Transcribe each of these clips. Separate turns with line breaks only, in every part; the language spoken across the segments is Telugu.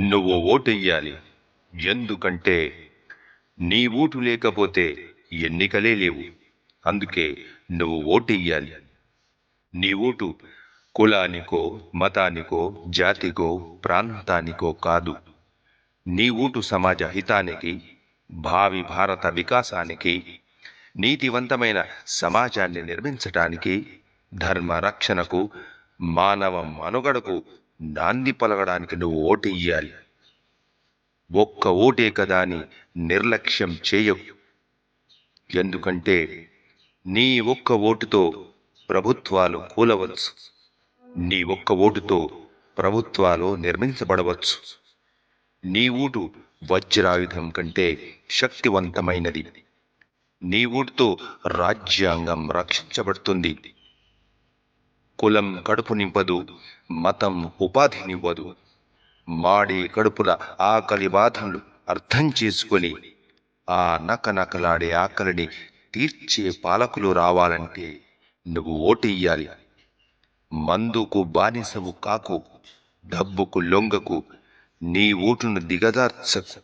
నువ్వు ఓటెయ్యాలి. ఎందుకంటే నీ ఓటు లేకపోతే ఎన్నికలే లేవు. అందుకే నువ్వు ఓటెయ్యాలి. నీ ఓటు కులానికో మతానికో జాతికో ప్రాంతానికో కాదు. నీ ఓటు సమాజ హితానికి భావి భారత వికాసానికి నీతివంతమైన సమాజాన్ని నిర్మించటానికి ధర్మ రక్షణకు మానవ మనుగడకు నాంది పలకడానికి నువ్వు ఓటెయ్యాలి ఒక్క ఓటే కదా అని నిర్లక్ష్యం చేయవు ఎందుకంటే నీ ఒక్క ఓటుతో ప్రభుత్వాలు కూలవచ్చు. నీ ఒక్క ఓటుతో ప్రభుత్వాలు నిర్మించబడవచ్చు. నీ ఓటు వజ్రాయుధం కంటే శక్తివంతమైనది. నీ ఓటుతో రాజ్యాంగం రక్షించబడుతుంది. కులం కడుపు నింపదు మతం ఉపాధినివ్వదు మాడి కడుపుల ఆకలి బాధలు అర్థం చేసుకొని ఆ నకనకలాడే ఆకలిని తీర్చే పాలకులు రావాలంటే నువ్వు ఓటెయ్యాలి మందుకు బానిసవు కాకు డబ్బుకు లొంగకు నీ ఓటును దిగదార్చకు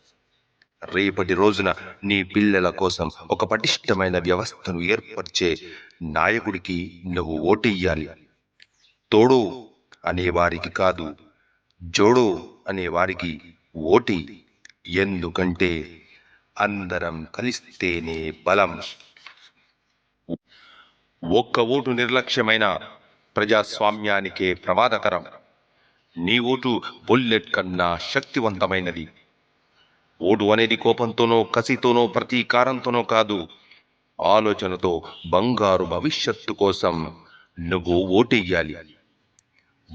రేపటి రోజున నీ పిల్లల కోసం ఒక పటిష్టమైన వ్యవస్థను ఏర్పరిచే నాయకుడికి నువ్వు ఓటెయ్యాలి తోడు అనేవారికి కాదు జోడు అనేవారికి ఓటి ఎందుకంటే అందరం కలిస్తేనే బలం. ఒక్క ఓటు నిర్లక్ష్యమైన ప్రజాస్వామ్యానికే ప్రమాదకరం. నీ ఓటు బుల్లెట్ కన్నా శక్తివంతమైనది. ఓటు అనేది కోపంతోనో కసితోనో ప్రతీకారంతోనో కాదు ఆలోచనతో బంగారు భవిష్యత్తు కోసం నువ్వు ఓటెయ్యాలి.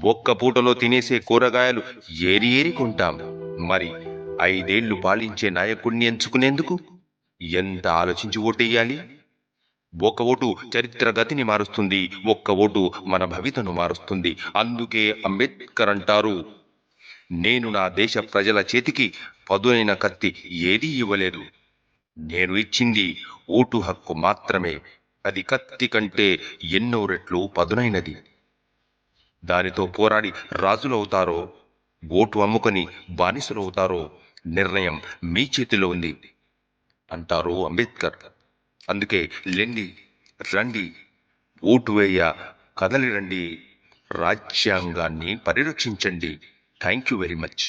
ఒక్క పూటలో తినేసే కూరగాయలు ఏరి ఏరి కొంటాం. మరి ఐదేళ్ళు పాలించే నాయకుణ్ణి ఎంచుకునేందుకు ఎంత ఆలోచించి ఓటేయాలి ఒక ఓటు చరిత్ర గతిని మారుస్తుంది ఒక్క ఓటు మన భవితను మారుస్తుంది. అందుకే అంబేద్కర్ అంటారు నేను నా దేశ ప్రజల చేతికి పదునైన కత్తి ఏదీ ఇవ్వలేదు. నేను ఇచ్చింది ఓటు హక్కు మాత్రమే. అది కత్తి కంటే ఎన్నో రెట్లు పదునైనది. దానితో పోరాడి రాజులవుతారో ఓటు అమ్ముకొని బానిసలవుతారో నిర్ణయం మీ చేతిలో ఉంది అంటారు అంబేద్కర్. అందుకే లెండి రండి ఓటు వేయ కదలి రండి రాజ్యాంగాన్ని పరిరక్షించండి. Thank you very much